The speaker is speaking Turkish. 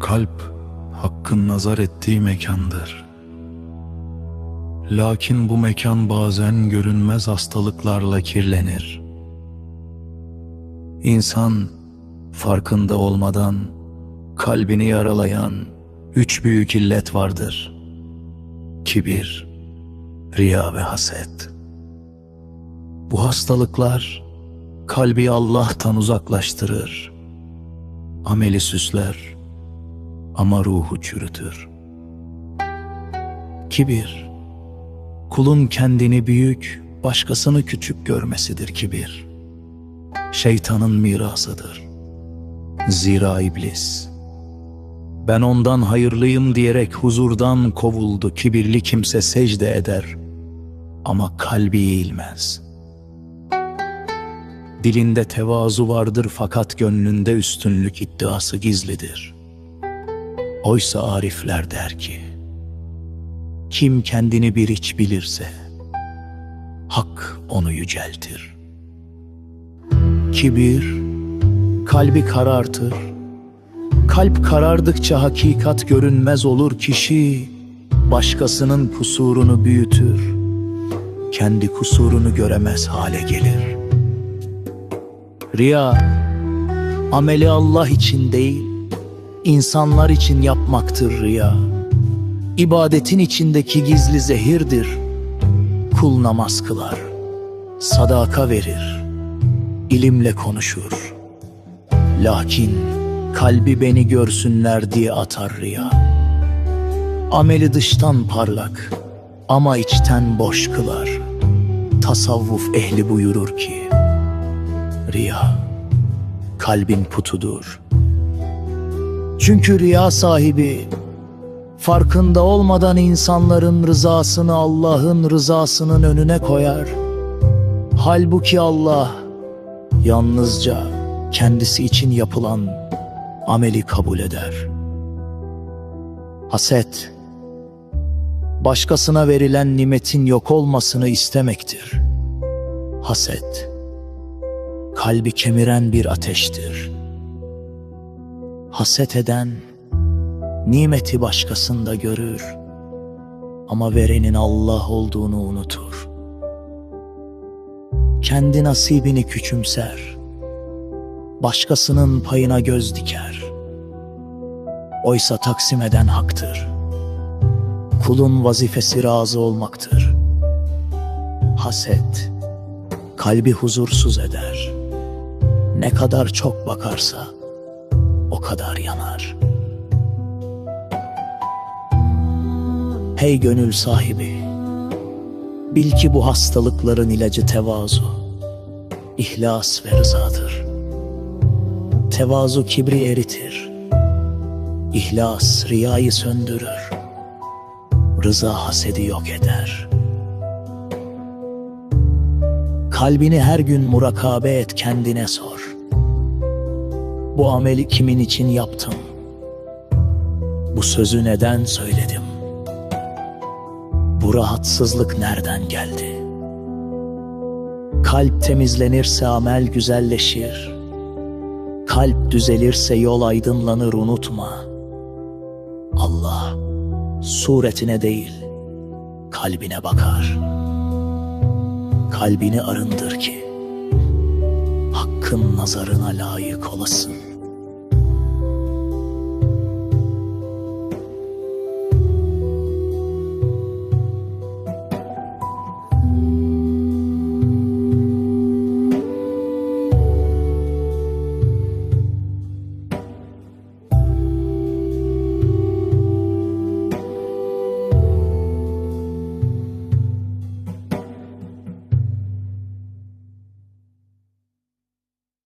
Kalp hakkın nazar ettiği mekandır. Lakin bu mekan bazen görünmez hastalıklarla kirlenir. İnsan farkında olmadan kalbini yaralayan üç büyük illet vardır. Kibir, riya ve haset. Bu hastalıklar kalbi Allah'tan uzaklaştırır. Ameli süsler ama ruhu çürütür. Kibir, kulun kendini büyük, başkasını küçük görmesidir kibir. Şeytanın mirasıdır. Zira iblis, ben ondan hayırlıyım diyerek huzurdan kovuldu. Kibirli kimse secde eder ama kalbi eğilmez. Dilinde tevazu vardır fakat gönlünde üstünlük iddiası gizlidir. Oysa arifler der ki, kim kendini bir iç bilirse, hak onu yüceltir. Kibir, kalbi karartır, Kalp karardıkça hakikat görünmez olur kişi başkasının kusurunu büyütür. Kendi kusurunu göremez hale gelir. Riya ameli Allah için değil, insanlar için yapmaktır riya. İbadetin içindeki gizli zehirdir. Kul namaz kılar, sadaka verir, ilimle konuşur. Lakin kalbi beni görsünler diye atar riya. Ameli dıştan parlak ama içten boş kılar. Tasavvuf ehli buyurur ki, Riya, kalbin putudur. Çünkü riya sahibi, farkında olmadan insanların rızasını Allah'ın rızasının önüne koyar. Halbuki Allah, yalnızca kendisi için yapılan ameli kabul eder. Haset, başkasına verilen nimetin yok olmasını istemektir. Haset, kalbi kemiren bir ateştir. Haset eden, nimeti başkasında görür ama verenin Allah olduğunu unutur. Kendi nasibini küçümser, başkasının payına göz diker. Oysa taksim eden haktır. Kulun vazifesi razı olmaktır. Haset, kalbi huzursuz eder. Ne kadar çok bakarsa kadar yanar. Hey gönül sahibi, bil ki bu hastalıkların ilacı tevazu, ihlas ve rızadır. Tevazu kibri eritir. İhlas riyayı söndürür. Rıza hasedi yok eder. Kalbini her gün murakabe et kendine sor. Bu ameli kimin için yaptım? Bu sözü neden söyledim? Bu rahatsızlık nereden geldi? Kalp temizlenirse amel güzelleşir. Kalp düzelirse yol aydınlanır unutma. Allah suretine değil kalbine bakar. Kalbini arındır ki hakkın nazarına layık olasın.